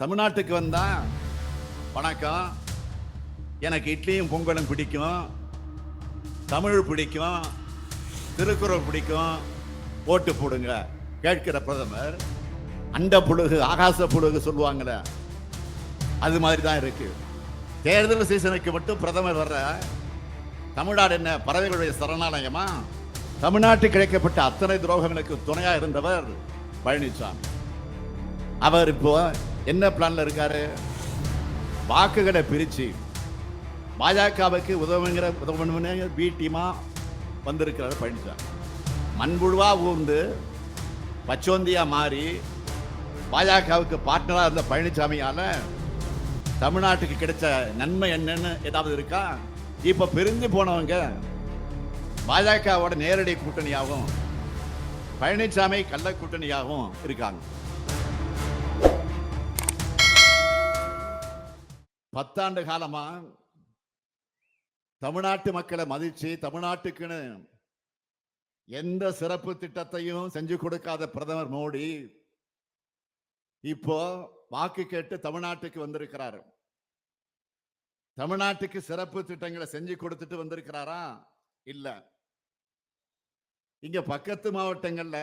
தமிழ்நாட்டுக்கு வந்தா வணக்கம். எனக்கு இட்லியும் பொங்கலும் பிடிக்கும். தமிழ் பிடிக்கும். திருக்குறள் பிடிக்கும். ஓட்டு போடுங்க கேட்கிற பிரதமர். அண்ட புழுகு ஆகாச புழுகு சொல்லுவாங்கள அது மாதிரி தான் இருக்கு. தேர்தல் சீசனுக்கு மட்டும் பிரதமர் வர்ற தமிழ்நாடு என்ன? பறவைகளுடைய சரணாலயமா? தமிழ்நாட்டுக்கு கிடைக்கப்பட்ட அத்தனை துரோகங்களுக்கு துணையா இருந்தவர் பழனிசாமி அவர் இப்போ என்ன பிளான்ல இருக்காரு? வாக்குகளை பிரிச்சு பாஜகவுக்கு உதவுங்கிற உதவணும்னு பி டீமா வந்திருக்கிறார் பழனிசாமி. மண்புழுவா ஊர்ந்து பச்சோந்தியா மாறி பாஜகவுக்கு பார்ட்னராக இருந்த பழனிசாமியால தமிழ்நாட்டுக்கு கிடைச்ச நன்மை என்னன்னு ஏதாவது இருக்கா? இப்போ பிரிஞ்சு போனவங்க பாஜகவோட நேரடி கூட்டணியாகவும் பழனிசாமி கள்ள கூட்டணியாகவும் இருக்காங்க. பத்தாண்டு காலமா தமிழ்நாட்டு மக்களை மதிச்சு தமிழ்நாட்டுக்குன்னு எந்த சிறப்பு திட்டத்தையும் செஞ்சு கொடுக்காத பிரதமர் மோடி இப்போ வாக்கு கேட்டு தமிழ்நாட்டுக்கு வந்திருக்கிறாரு. தமிழ்நாட்டுக்கு சிறப்பு திட்டங்களை செஞ்சு கொடுத்துட்டு வந்திருக்கிறாரா? இல்ல. இங்க பக்கத்து மாவட்டங்கள்ல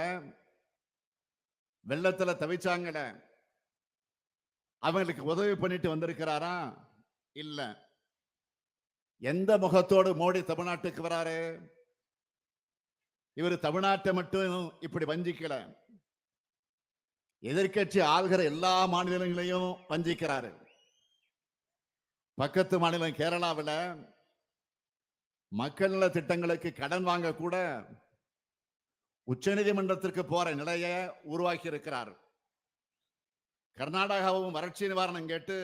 வெள்ளத்துல தவிச்சாங்களே. அவங்களுக்கு உதவி பண்ணிட்டு வந்திருக்கிறாரா? இல்ல. எந்த முகத்தோடு மோடி தமிழ்நாட்டுக்கு வராரு? இவர் தமிழ்நாட்டை மட்டும் இப்படி வஞ்சிக்கல. எதிர்க்கட்சி ஆள்கிற எல்லா மாநிலங்களையும் வஞ்சிக்கிறாரு. பக்கத்து மாநிலம் கேரளாவில் மக்கள் நல திட்டங்களுக்கு கடன் வாங்க கூட உச்சநீதிமன்றத்திற்கு போற நிலையை உருவாக்கி இருக்கிறார் கர்நாடகாவும் வறட்சி நிவாரணம் கேட்டு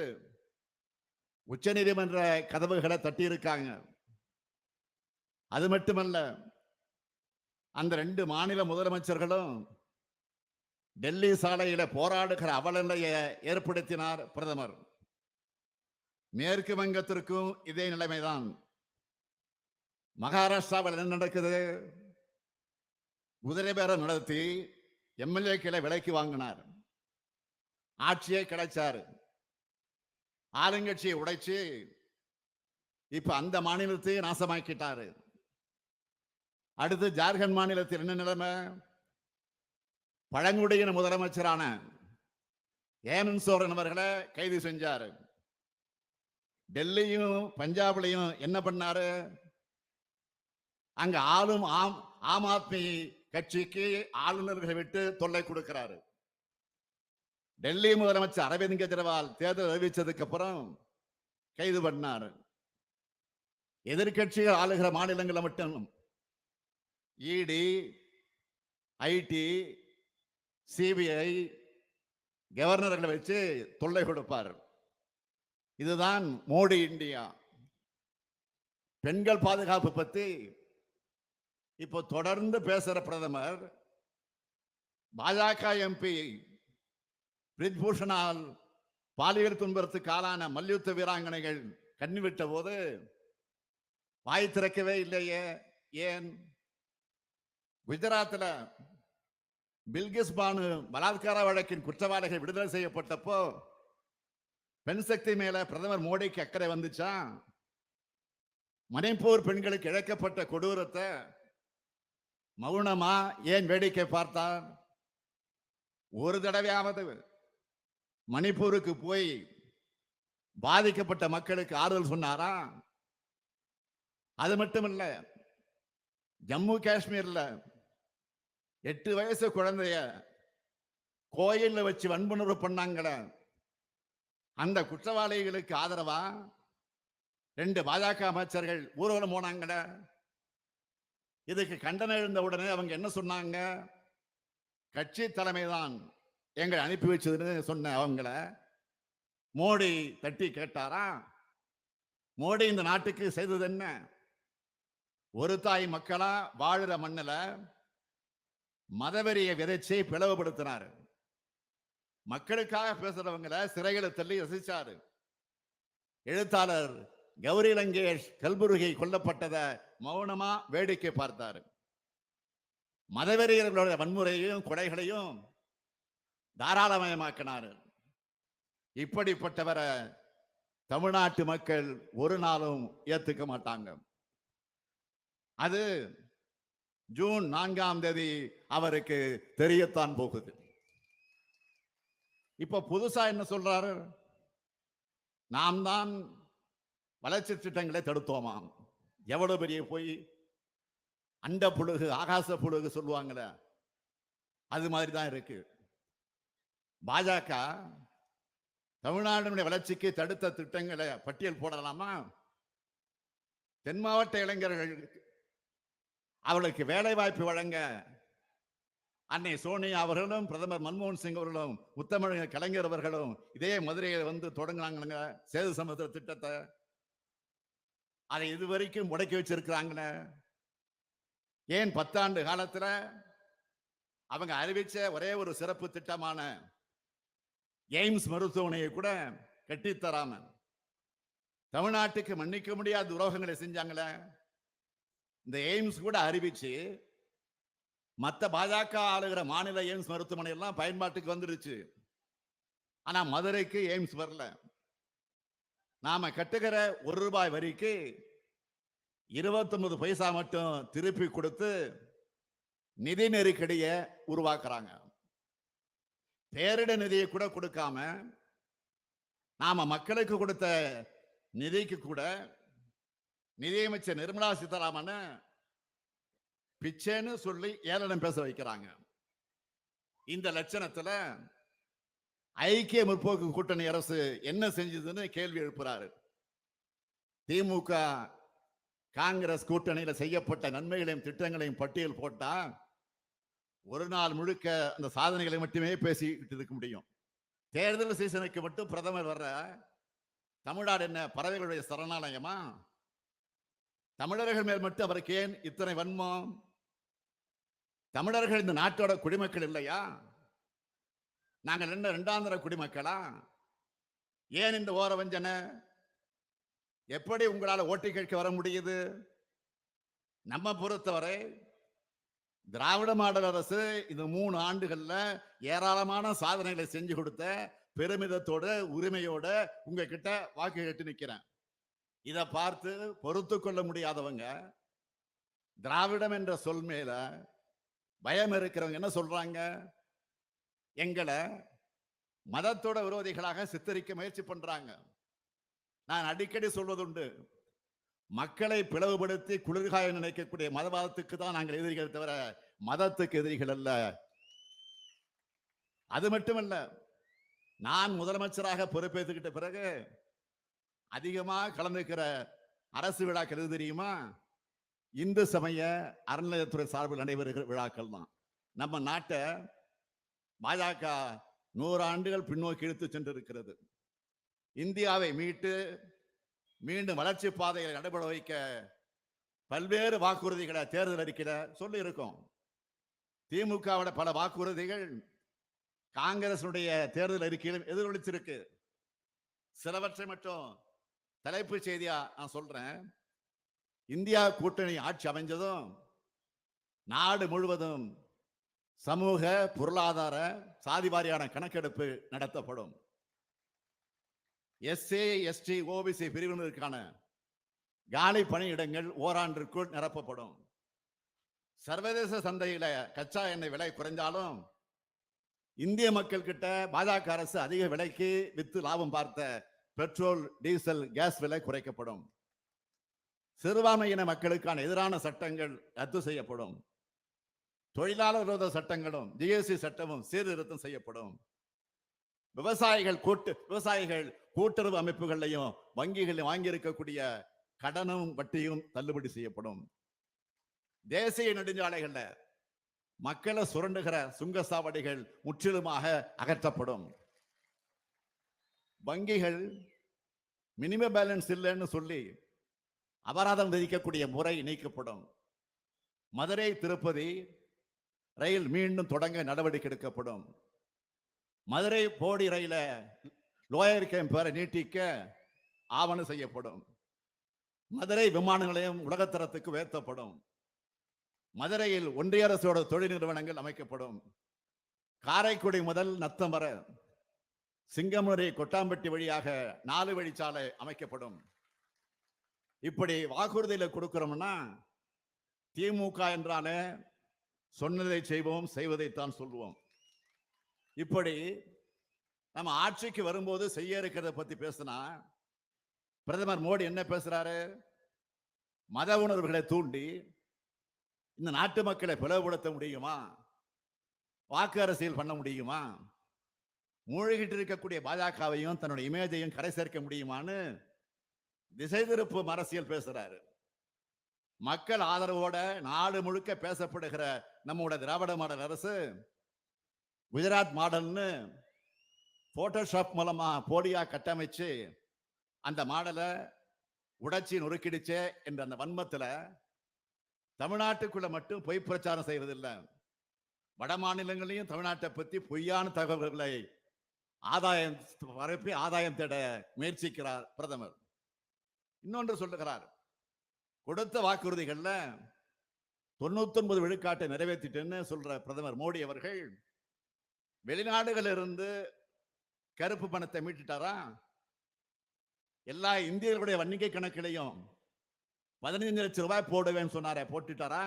உச்சநீதிமன்ற கதவுகளை தட்டி இருக்காங்க அது மட்டுமல்ல அந்த ரெண்டு மாநில முதலமைச்சர்களும் டெல்லி சாலையில போராடுகிற அவலநிலையை ஏற்படுத்தினார் பிரதமர். மேற்கு வங்கத்திற்கும் இதே நிலைமைதான். மகாராஷ்டிராவில் என்ன நடக்குது? குதிரை பேரம் நடத்தி எம்எல்ஏக்களை விலைக்கு வாங்கினார். ஆட்சியை கிடைச்சாரு. ஆளுங்கட்சியை உடைச்சு இப்ப அந்த மாநிலத்தையும் நாசமாக்கிட்டாரு. அடுத்து ஜார்க்கண்ட் மாநிலத்தில் என்ன நிலைமை? பழங்குடியின முதலமைச்சரான ஏமன் சோரன் அவர்களை கைது செஞ்சாரு. டெல்லியும் பஞ்சாப்லையும் என்ன பண்ணாரு? அங்க ஆளும் ஆம் ஆம் ஆத்மி கட்சிக்கு ஆளுநர்களை விட்டு தொல்லை கொடுக்கிறாரு. டெல்லி முதலமைச்சர் அரவிந்த் கெஜ்ரிவால் தேர்தல் அறிவிச்சதுக்கு அப்புறம் கைது பண்ணார். எதிர்க்கட்சிகள் ஆளுகிற மாநிலங்களை மட்டும் இடி ஐடி சிபிஐ கவர்னர்களை வச்சு தொல்லை கொடுப்பார். இதுதான் மோடி இந்தியா. பெண்கள் பாதுகாப்பு பத்தி இப்போ தொடர்ந்து பேசுற பிரதமர் பாஜக எம்பி பிரிஜ்பூஷனால் பாலியல் துன்பத்துக்கு ஆளான மல்யுத்த வீராங்கனைகள் கண்ணிவிட்ட போது வாய் திறக்கவே இல்லையே ஏன்? குஜராத்தில் பில்கிஸ் பானு பலாத்கார வழக்கின் குற்றவாளிகள் விடுதலை செய்யப்பட்டப்போ பெண் சக்தி மேல பிரதமர் மோடிக்கு அக்கறை வந்துச்சா? மணிப்பூர் பெண்களுக்கு இழக்கப்பட்ட கொடூரத்தை மௌனமா ஏன் வேடிக்கை பார்த்தார்? ஒரு தடவையாவது மணிப்பூருக்கு போய் பாதிக்கப்பட்ட மக்களுக்கு ஆறுதல் சொன்னாரா? அது மட்டும் இல்ல ஜம்மு காஷ்மீர்ல எட்டு வயசு குழந்தைய கோயில்ல வச்சு வன்புணர்வு பண்ணாங்கட. அந்த குற்றவாளிகளுக்கு ஆதரவா? ரெண்டு பாஜக அமைச்சர்கள் ஊர்வலம் போனாங்கட. இதுக்கு கண்டனம் எழுந்த உடனே அவங்க என்ன சொன்னாங்க? கட்சி தலைமைதான் எங்களை அனுப்பி வச்சதுன்னு சொன்ன அவங்கள. மோடி தட்டி கேட்டாரா மோடி இந்த நாட்டுக்கு செய்தது என்ன? ஒரு தாய் மக்களா வாழுற மண்ணில் மதவெறியை விதைச்சி பிளவுபடுத்தினாரு. மக்களுக்காக பேசுறவங்கள சிறைகளை தள்ளி ரசிச்சாரு. எழுத்தாளர் கௌரி லங்கேஷ் கல்புருகி கொல்லப்பட்டதை மௌனமா வேடிக்கை பார்த்தாரு. மதவெறியர்களுடைய வன்முறையையும் கொடைகளையும் தாராளமயமாக்கினார். இப்படிப்பட்டவரை தமிழ்நாட்டு மக்கள் ஒரு நாளும் ஏத்துக்க மாட்டாங்க. அது ஜூன் நான்காம் தேதி அவருக்கு தெரியத்தான் போகுது. இப்ப புதுசா என்ன சொல்றாரு? நாம் தான் வளர்ச்சி திட்டங்களை தடுத்தோமாம் எவ்வளவு பெரிய போய்? அண்ட புழுகு ஆகாச புழுகு சொல்லுவாங்களே அது மாதிரி தான் இருக்கு. பாஜக தமிழ்நாட்டினுடைய வளர்ச்சிக்கு தடுத்த திட்டங்களை பட்டியல் போடலாமா? தென் மாவட்ட இளைஞர்கள் அவர்களுக்கு வேலை வாய்ப்பு வழங்க அன்னை சோனியா அவர்களும் பிரதமர் மன்மோகன் சிங் அவர்களும் முத்தமிழக கலைஞர் அவர்களும் இதே மதுரையில் வந்து தொடங்கினாங்க சேது சமுத்திர திட்டத்தை. அதை இதுவரைக்கும் முடக்கி வச்சிருக்கிறாங்களே ஏன் பத்தாண்டு காலத்துல? அவங்க அறிவிச்ச ஒரே ஒரு சிறப்பு திட்டமான எய்ம்ஸ் மருத்துவமனையை கூட கட்டித்தராம தமிழ்நாட்டுக்கு மன்னிக்க முடியாத துரோகங்களை செஞ்சாங்களே. இந்த எய்ம்ஸ் கூட அறிவிச்சு மற்ற பாஜக ஆளுகிற மாநில எய்ம்ஸ் மருத்துவமனை எல்லாம் பயன்பாட்டுக்கு வந்துருச்சு. ஆனா மதுரைக்கு எய்ம்ஸ் வரல. நாம கட்டுகிற ஒரு ரூபாய் வரிக்கு 29 பைசா மட்டும் திருப்பி கொடுத்து நிதி நெருக்கடியை உருவாக்குறாங்க. பேரிட நிதியை கூட கொடுக்காம நாம மக்களுக்கு கொடுத்த நிதிக்கு கூட நிதியமைச்சர் நிர்மலா சீதாராமன் பிச்சைன்னு சொல்லி ஏளனம் பேச வைக்கிறாங்க. இந்த லட்சணத்துல ஐக்கிய முற்போக்கு கூட்டணி அரசு என்ன செஞ்சதுன்னு கேள்வி எழுப்புறாரு. திமுக காங்கிரஸ் கூட்டணியில செய்யப்பட்ட நன்மைகளையும் திட்டங்களையும் பட்டியல் போட்டா ஒரு நாள் முழுக்க அந்த சாதனைகளை மட்டுமே பேசிக்கிட்டு இருக்க முடியும். தேர்தல் சீசனுக்கு மட்டும் பிரதமர் வர்ற தமிழ்நாடு என்ன? பறவைகளுடைய சரணாலயமா? தமிழர்கள் மேல் மட்டும் அவருக்கு ஏன் இத்தனை வன்மம்? தமிழர்கள் இந்த நாட்டோட குடிமக்கள் இல்லையா? நாங்கள் என்ன இரண்டாந்திர குடிமக்களா? ஏன் இந்த ஓர வஞ்சனை? எப்படி உங்களால் ஓட்டு கேட்க வர முடியுது? நம்ம பொறுத்தவரை திராவிட மாடல் அரசு இந்த மூணு ஆண்டுகள்ல ஏராளமான சாதனைகளை செஞ்சு கொடுத்த பெருமிதத்தோட உரிமையோட உங்ககிட்ட வாக்கு கேட்டு நிக்கிறேன். இதை பார்த்து பொறுத்து கொள்ள முடியாதவங்க திராவிடம் என்ற சொல் மேல பயம் இருக்கிறவங்க என்ன சொல்றாங்க? எங்களை மதத்தோட விரோதிகளாக சித்தரிக்க முயற்சி பண்றாங்க. நான் அடிக்கடி சொல்வதுண்டு மக்களை பிளவுபடுத்தி குளிர்காய நினைக்கக்கூடிய மதவாதத்துக்கு தான் நாங்கள் எதிரிகள் தவிர மதத்துக்கு எதிரிகள் அல்ல. அது மட்டுமல்ல நான் முதலமைச்சராக பொறுப்பேற்றுக்கிட்ட பிறகு அதிகமா கலந்துக்கிற அரசு விழாக்கள் எது தெரியுமா? இந்து சமய அறநிலையத்துறை சார்பில் நடைபெறுகிற விழாக்கள் தான். நம்ம நாட்டை பாஜக நூறு ஆண்டுகள் பின்னோக்கி இழுத்து சென்றிருக்கிறது. இந்தியாவை மீட்டு மீண்டும் வளர்ச்சி பாதைகளை நடைபெற வைக்க பல்வேறு வாக்குறுதிகளை தேர்தல் அறிக்கையில சொல்லி இருக்கோம் திமுகவோட பல வாக்குறுதிகள் காங்கிரசுடைய தேர்தல் அறிக்கையிலும் எதிரொலிச்சிருக்கு. சிலவற்றை மட்டும் தலைப்புச் செய்தியா நான் சொல்றேன். இந்தியா கூட்டணி ஆட்சி அமைஞ்சதும் நாடு முழுவதும் சமூக பொருளாதார சாதிவாரியான கணக்கெடுப்பு நடத்தப்படும். எஸ்ஏ எஸ்டி ஓபிசி பிரிவினருக்கான காலி பணியிடங்கள் ஓராண்டிற்குள் நிரப்பப்படும். சர்வதேச சந்தையில கச்சா எண்ணெய் விலை குறைஞ்சாலும் இந்திய மக்கள் கிட்ட பாஜக அரசு அதிக விலைக்கு வித்து லாபம் பார்த்த பெட்ரோல் டீசல் கேஸ் விலை குறைக்கப்படும். சிறுபான்மையின மக்களுக்கான எதிரான சட்டங்கள் ரத்து செய்யப்படும். தொழிலாளர் விரோத சட்டங்களும் ஜிஎஸ்டி சட்டமும் சீர்திருத்தம் செய்யப்படும். விவசாயிகள் கூட்டு விவசாயிகள் கூட்டுறவு அமைப்புகளையும் வங்கிகளில் வாங்கியிருக்கக்கூடிய கடனும் வட்டியும் தள்ளுபடி செய்யப்படும். தேசிய நெடுஞ்சாலைகள்ல மக்களை சுரண்டுகிற சுங்கசாவடிகள் முற்றிலுமாக அகற்றப்படும். வங்கிகள் மினிமம் பேலன்ஸ் இல்லைன்னு சொல்லி அபராதம் விதிக்கக்கூடிய முறை நீக்கப்படும். மதுரை திருப்பதி ரயில் மீண்டும் தொடங்க நடவடிக்கை எடுக்கப்படும். மதுரை போடி ரயில லோயர் கேம்ப் நீட்டிக்க ஆவணம் செய்யப்படும். மதுரை விமான நிலையம் உலகத்தரத்துக்கு உயர்த்தப்படும். மதுரையில் ஒன்றிய அரசோட தொழில் நிறுவனங்கள் அமைக்கப்படும். காரைக்குடி முதல் நத்தம் வர சிங்கமுறை கொட்டாம்பட்டி வழியாக நாலு வழிச்சாலை அமைக்கப்படும். இப்படி வாக்குறுதியில் கொடுக்கிறோம்னா திமுக என்றாலே சொன்னதை செய்வோம் செய்வதைத்தான் சொல்லுவோம். இப்படி நம்ம ஆட்சிக்கு வரும்போது செய்ய இருக்கிறத பத்தி பேசினா பிரதமர் மோடி என்ன பேசுறாரு? மத உணர்வுகளை தூண்டி இந்த நாட்டு மக்களை பிளவுபடுத்த முடியுமா? வாக்கு அரசியல் பண்ண முடியுமா? மூழ்கிட்டு இருக்கக்கூடிய பாஜகவையும் தன்னுடைய இமேஜையும் கரை சேர்க்க முடியுமான்னு திசை திருப்பும் அரசியல் பேசுறாரு. மக்கள் ஆதரவோட நாடு முழுக்க பேசப்படுகிற நம்மோட திராவிட மாடல் அரசு குஜராத் மாடல்னு போட்டோஷாப் மூலமா போடியாக கட்டமைச்சு அந்த மாடலை உடைச்சி நொறுக்கிடுச்சே என்ற அந்த வன்மத்தில் தமிழ்நாட்டுக்குள்ள மட்டும் பொய் பிரச்சாரம் செய்வதில்லை. வட மாநிலங்களையும் தமிழ்நாட்டை பற்றி பொய்யான தகவல்களை ஆதாயம் பரப்பி ஆதாயம் தேட முயற்சிக்கிறார் பிரதமர். இன்னொன்று சொல்லுகிறார். கொடுத்த வாக்குறுதிகளில் தொண்ணூத்தொன்பது விழுக்காட்டை நிறைவேற்றிட்டேன்னு சொல்ற பிரதமர் மோடி அவர்கள் வெளிநாடுகளிலிருந்து கருப்பு பணத்தை மீட்டுட்டாரா? எல்லா இந்தியர்களுடைய வன்னிக்கை கணக்கிலையும் பதினைஞ்சு லட்சம் ரூபாய் போடுவேன்னு சொன்னாரே போட்டுட்டாரா?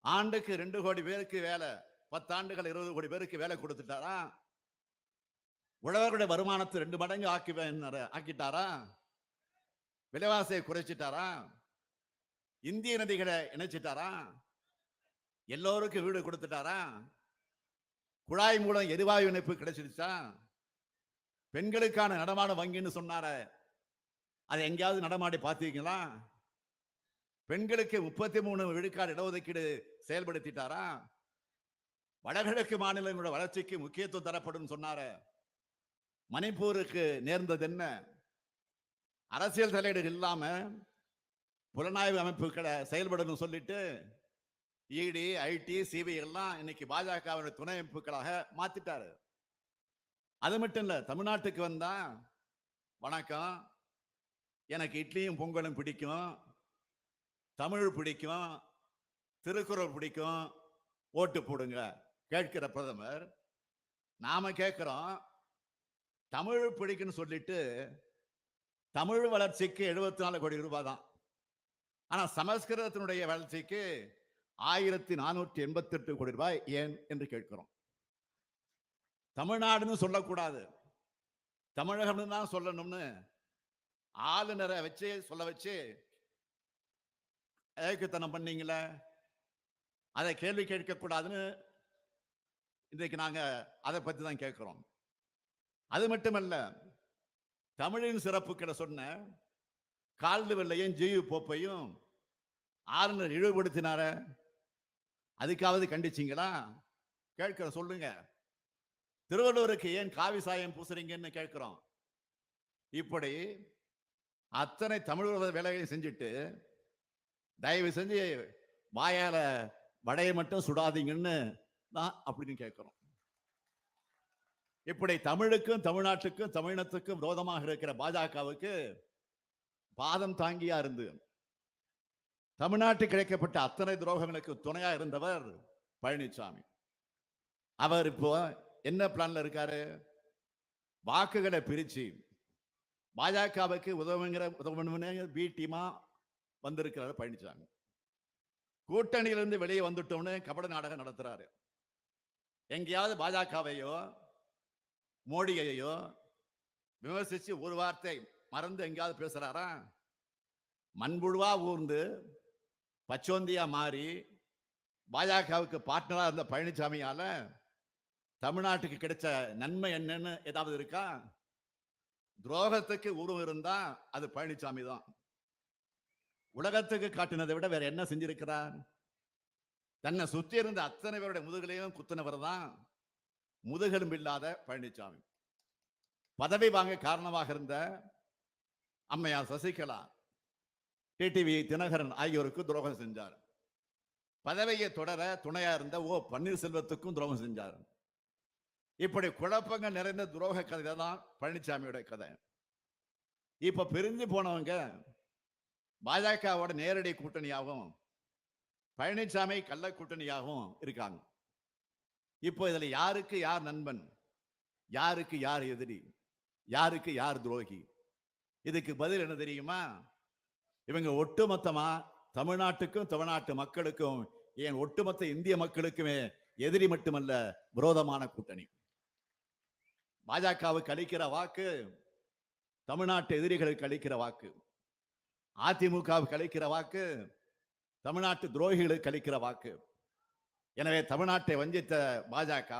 ஆண்டுக்கு ரெண்டு கோடி பேருக்கு வேலை பத்தாண்டுகள் இருபது கோடி பேருக்கு வேலை கொடுத்துட்டாரா? உழவர்களுடைய வருமானத்தை ரெண்டு மடங்கு ஆக்குவேன் ஆக்கிட்டாரா? விலைவாசியை குறைச்சிட்டாரா? இந்திய நதிகளை இணைச்சிட்டாரா? எல்லோருக்கும் வீடு கொடுத்துட்டாரா? குழாய் மூலம் எரிவாயு இணைப்பு கிடைச்சிருச்சா? பெண்களுக்கான நடமாட வங்கின்னு சொன்னார. அதை எங்கேயாவது நடமாடி பார்த்தீங்களா பெண்களுக்கு முப்பத்தி மூணு விழுக்காடு இடஒதுக்கீடு செயல்படுத்திட்டாரா? வடகிழக்கு மாநிலங்களோட வளர்ச்சிக்கு முக்கியத்துவம் தரப்படும் சொன்னார. மணிப்பூருக்கு நேர்ந்தது என்ன? அரசியல் தலையீடு இல்லாம புலனாய்வு அமைப்புகளை செயல்படணும் சொல்லிட்டு இடி ஐடி சிபிஐ எல்லாம் இன்னைக்கு பாஜகவினுடைய துணை அமைப்புகளாக மாத்திட்டாரு. அது மட்டும் இல்ல தமிழ்நாட்டுக்கு வந்தா வணக்கம். எனக்கு இட்லியும் பொங்கலும் பிடிக்கும். தமிழ் பிடிக்கும். திருக்குறள் பிடிக்கும். ஓட்டு போடுங்க கேட்கிற பிரதமர். நாம கேட்கிறோம். தமிழ் பிடிக்குன்னு சொல்லிட்டு தமிழ் வளர்ச்சிக்கு எழுபத்தி நாலு கோடி ரூபாய் தான். ஆனா சமஸ்கிருதத்தினுடைய வளர்ச்சிக்கு ஆயிரத்தி நானூற்றி எண்பத்தி எட்டு கோடி ரூபாய் ஏன் என்று கேட்கிறோம். தமிழ்நாடுன்னு சொல்லக்கூடாது. தமிழகம்னு தான் சொல்லணும்னு ஆளுநரை வச்சு சொல்ல வச்சு ஏக்கத்தனம் பண்ணீங்களே? அதை கேள்வி கேட்கக்கூடாதுன்னு இன்றைக்கு நாங்க அதை பத்தி தான் கேட்குறோம். அது மட்டுமல்ல தமிழின் சிறப்பு கிட்ட சொன்ன கால்டு வெள்ளையும் ஜியு போப்பையும் ஆளுநர் இழிவுபடுத்தினார? அதுக்காவது கண்டிச்சிங்களா? கேட்கிற சொல்லுங்க. திருவள்ளுவருக்கு ஏன் காவி சாயம் பூசுறீங்கன்னு கேட்கிறோம். இப்படி அத்தனை தமிழ் வேலைகளை செஞ்சுட்டு தயவு செஞ்சு வாயால வடையை மட்டும் சுடாதீங்கன்னு தான் அப்படின்னு கேட்கிறோம். இப்படி தமிழுக்கும் தமிழ்நாட்டுக்கும் தமிழினத்துக்கும் விரோதமாக இருக்கிற பாஜகவுக்கு பாதம் தாங்கியா இருந்து தமிழ்நாட்டுக்கு கிடைக்கப்பட்ட அத்தனை துரோகங்களுக்கு துணையா இருந்தவர் பழனிசாமி அவர் இப்போ என்ன பிளான்ல இருக்காரு? வாக்குகளை பிரிச்சு பாஜகவுக்கு உதவுங்கிற உதவணும்னு பி டீமா வந்திருக்கிறாரு பழனிசாமி கூட்டணியிலிருந்து வெளியே வந்துட்டோம்னு கபட நாடகம் நடத்துறாரு. எங்கேயாவது பாஜகவையோ மோடியையோ விமர்சிச்சு ஒரு வார்த்தை மறந்து எங்கேயாவது பேசுறாரா? மண்புழுவா ஊர்ந்து பச்சோந்தியா மாறி பாஜகவுக்கு பார்ட்னரா இருந்த பழனிசாமியால தமிழ்நாட்டுக்கு கிடைச்ச நன்மை என்னன்னு ஏதாவது இருக்கா? துரோகத்துக்கு உருவம் இருந்தா அது பழனிசாமி தான். உலகத்துக்கு காட்டினதை விட வேற என்ன செஞ்சிருக்கிறார்? தன்னை சுத்தி இருந்த அத்தனை பேருடைய முதுகலையும் குத்துனவர் தான் முதுகெலும்பு இல்லாத பழனிசாமி பதவி வாங்க காரணமாக இருந்த அம்மையார் சசிகலா. டிடிவி தினகரன் ஆகியோருக்கு துரோகம் செஞ்சார். பதவியை தொடர துணையா இருந்த ஓ பன்னீர்செல்வத்துக்கும் துரோகம் செஞ்சார். இப்படி குழப்பங்கள் நிறைந்த துரோக கதை தான் பழனிசாமியோட கதை. இப்ப பிரிஞ்சு போனவங்க பாஜகவோட நேரடி கூட்டணியாகவும் பழனிசாமி கள்ள கூட்டணியாகவும் இருக்காங்க. இப்போ இதுல யாருக்கு யார் நண்பன்? யாருக்கு யார் எதிரி? யாருக்கு யார் துரோகி? இதுக்கு பதில் என்ன தெரியுமா? இவங்க ஒட்டுமொத்தமா தமிழ்நாட்டுக்கும் தமிழ்நாட்டு மக்களுக்கும் ஏன் ஒட்டுமொத்த இந்திய மக்களுக்குமே எதிரி மட்டுமல்ல விரோதமான கூட்டணி. பாஜகவுக்கு அளிக்கிற வாக்கு தமிழ்நாட்டு எதிரிகளுக்கு அளிக்கிற வாக்கு அதிமுகவுக்கு அளிக்கிற வாக்கு தமிழ்நாட்டு துரோகிகளுக்கு அளிக்கிற வாக்கு. எனவே தமிழ்நாட்டை வஞ்சித்த பாஜக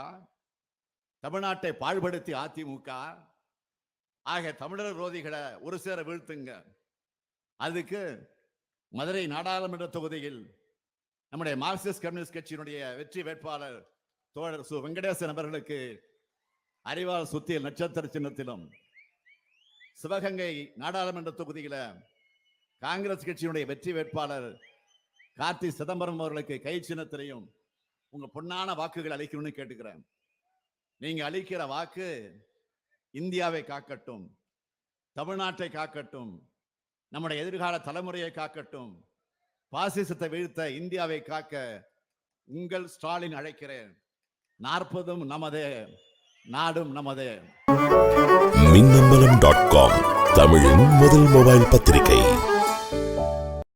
தமிழ்நாட்டை பாழ்படுத்தி அதிமுக ஆக தமிழர் விரோதிகளை ஒரு சேர வீழ்த்துங்க. அதுக்கு மதுரை நாடாளுமன்ற தொகுதியில் நம்முடைய மார்க்சிஸ்ட் கம்யூனிஸ்ட் கட்சியினுடைய வெற்றி வேட்பாளர் தோழர் சு. வெங்கடேசன் அவர்களுக்கு அறிவால் சுத்தியல் நட்சத்திர சின்னத்திலும் சிவகங்கை நாடாளுமன்ற தொகுதியில் காங்கிரஸ் கட்சியினுடைய வெற்றி வேட்பாளர் கார்த்தி சிதம்பரம் அவர்களுக்கு கை சின்னத்திலையும் உங்கள் பொன்னான வாக்குகள் அளிக்கணும்னு கேட்டுக்கிறேன். நீங்கள் அளிக்கிற வாக்கு இந்தியாவை காக்கட்டும் தமிழ்நாட்டை காக்கட்டும் நம்முடைய எதிர்கால தலைமுறையை காக்கட்டும். பாசிசத்தை வீழ்த்த இந்தியாவை காக்க உங்கள் ஸ்டாலின் அழைக்கிறேன். நாற்பதும் நமதே நாடும் நமதே. மின்னம்பலம் டாட் காம் தமிழின் முதல் மொபைல் பத்திரிகை.